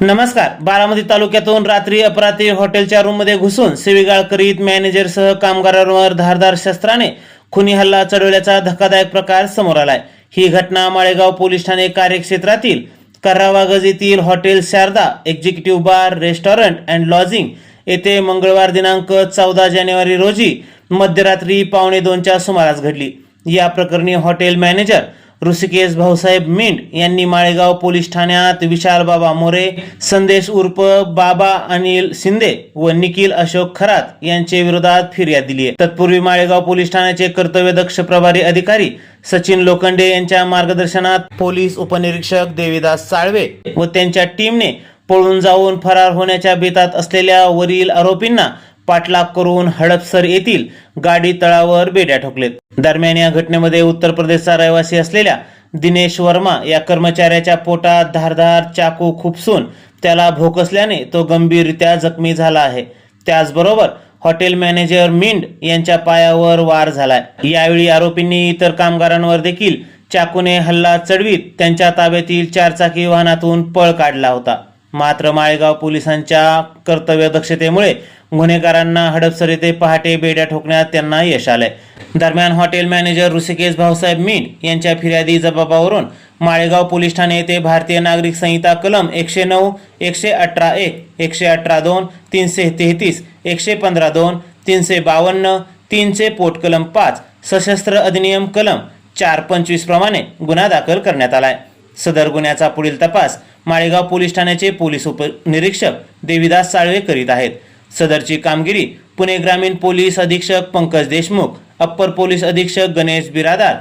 नमस्कार. बारामती तालुक्यातून रात्री अपरात्री हॉटेलच्या रूममध्ये घुसून सेविगाळ करीत मॅनेजरसह कामगारांवर धारदार शस्त्राने खुनी हल्ला चढवल्याचा धक्कादायक प्रकार समोर आलाय. ही घटना माळेगाव पोलीस ठाणे कार्यक्षेत्रातील कर्रावागज येथील hotel Sharada executive bar restaurant and lodging येथे मंगळवार दिनांक चौदा जानेवारी रोजी मध्यरात्री पावणे दोनच्या सुमारास घडली. या प्रकरणी हॉटेल मॅनेजर ऋषिकेश भाऊसाहेब मिंड यांनी माळेगाव पोलीस ठाण्यात विशाल बाबा मोरे संदेश उर्फ बाबा अनिल शिंदे व निखिल अशोक खरात यांच्या विरोधात फिर्याद दिली आहे. तत्पूर्वी माळेगाव पोलीस ठाण्याचे कर्तव्यदक्ष प्रभारी अधिकारी सचिन लोखंडे यांच्या मार्गदर्शनात पोलीस उपनिरीक्षक देवीदास साळवे व त्यांच्या टीमने पळून जाऊन फरार होण्याच्या बेतात असलेल्या वरील आरोपींना पाठलाग करून हडपसर येथील गाडी तळावर बेड्या ठोकलेत. दरम्यान या घटनेमध्ये उत्तर प्रदेशचा रहिवासी असलेल्या दिनेश वर्मा या कर्मचाऱ्याच्या पोटात धारधार चाकू खुपसून त्याला भोकसल्याने तो गंभीररित्या जखमी झाला आहे. त्याचबरोबर हॉटेल मॅनेजर मिंड यांच्या पायावर वार झालाय. यावेळी आरोपींनी इतर कामगारांवर देखील चाकूने हल्ला चढवीत त्यांच्या ताब्यातील चारचाकी वाहनातून पळ काढला होता. मात्र माळेगाव पोलिसांच्या कर्तव्य दक्षतेमुळे गुन्हेगारांना हडपसर येथे पहाटे बेड्या ठोकण्यात त्यांना यश आलंय. दरम्यान हॉटेल मॅनेजर ऋषिकेश भाऊसाहेब मीन यांच्या फिर्यादी जबाबावरून माळेगाव पोलीस ठाणे येथे भारतीय नागरिक संहिता कलम एकशे नऊ एकशे अठरा एक एकशे अठरा दोन तीनशे तेहतीस एकशे पंधरा दोन तीनशे बावन्न तीनशे पोट कलम पाच सशस्त्र अधिनियम कलम चार पंचवीस प्रमाणे गुन्हा दाखल करण्यात आलाय. सदर गुन्ह्याचा पुढील तपास माळेगाव पोलीस ठाण्याचे पोलीस उपनिरीक्षक देविदास साळवे करीत आहेत. सदरची कामगिरी पुणे ग्रामीण पोलीस अधीक्षक पंकज देशमुख अप्पर पोलीस अधीक्षक गणेश बिरादार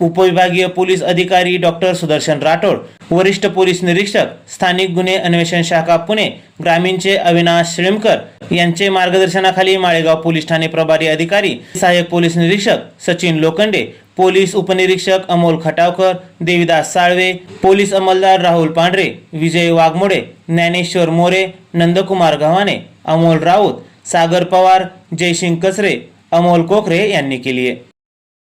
उपविभागीय पोलीस अधिकारी डॉक्टर सुदर्शन राठोड वरिष्ठ पोलीस निरीक्षक स्थानिक गुन्हे अन्वेषण शाखा पुणे ग्रामीणचे अविनाश श्रीमकर यांचे मार्गदर्शनाखाली माळेगाव पोलीस ठाणे प्रभारी अधिकारी सहाय्यक पोलीस निरीक्षक सचिन लोखंडे पोलीस उपनिरीक्षक अमोल खटावकर देविदास साळवे पोलीस अंमलदार राहुल पांढरे विजय वाघमोडे ज्ञानेश्वर मोरे नंदकुमार गव्हाणे अमोल राऊत सागर पवार जयसिंग कसरे अमोल कोकरे यांनी केली आहे.